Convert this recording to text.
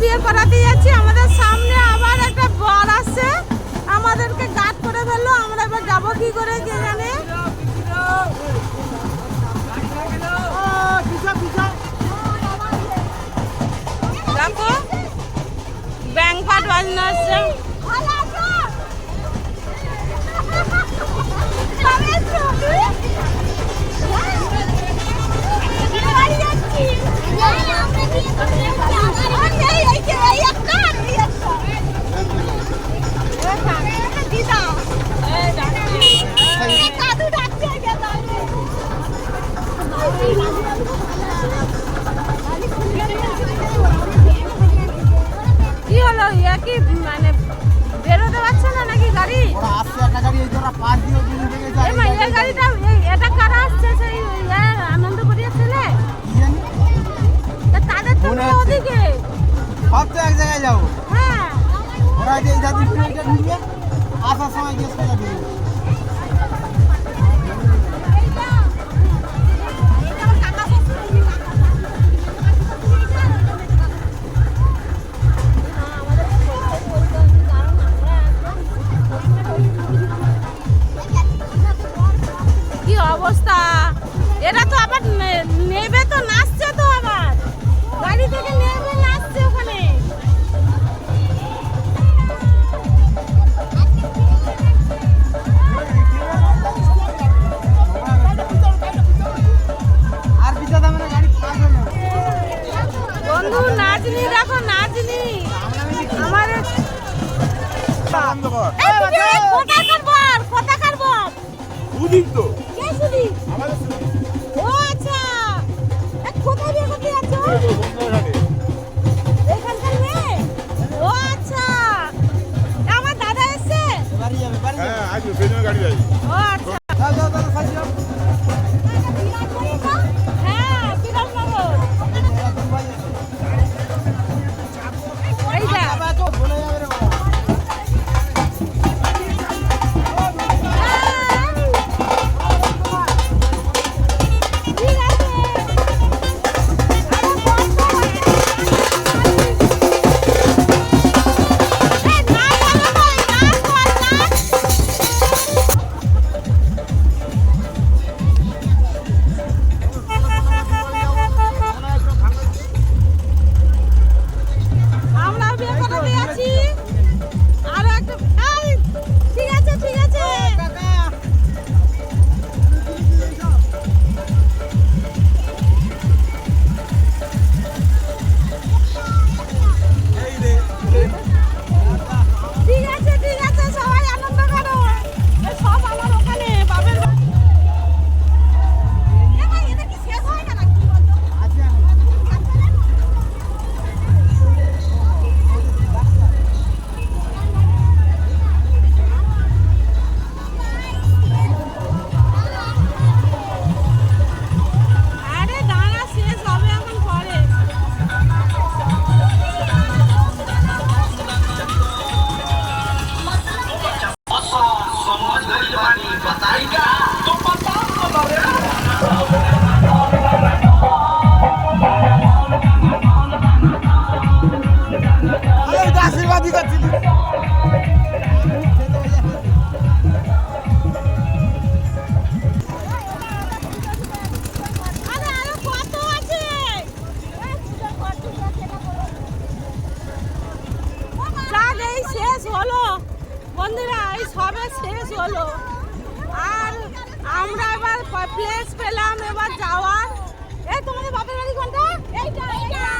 বিয়ে করাতে যাচ্ছি আমাদের সামনে আবার একটা বর আসছে আমাদেরকে গার্ড করে ফেলল আমরা এবার যাব কি করে কে জানে। দেখো বাজনা আসছে। কি হলো? ইয়া কি মানে বেরোতে পারছে না নাকি গাড়ি? ওরা আসছে একটা গাড়ি এই তোরা পাঁচ দিয়ে দিন থেকে এই এই গাড়িটা এটা কারা আসছে সেই ইয়ে আনন্দপুরিয়া ছেলে? তাদের তো ওদিকে। সব তো এক জায়গায় যাব। হ্যাঁ। ওরা যে এই জাতি ফিরে ঢুকবে আসার সময় গিয়ে অবস্থা। এরা তো আবার নেবে তো নাচছে তো আবার। গাড়ি থেকে নেবে নাচছে ওখানে। বন্ধু নাচনি দেখো নাচনি। আমার কোথাকার বর কোথাকার বর দুদিন তো। गाडी आहे বন্ধুরা এই সবে শেষ হলো। আর আমরা এবার প্লেস পেলাম, এবার যাওয়ার। এই তোমাদের বাপের বাড়ি কোনটা? এইটা এইটা।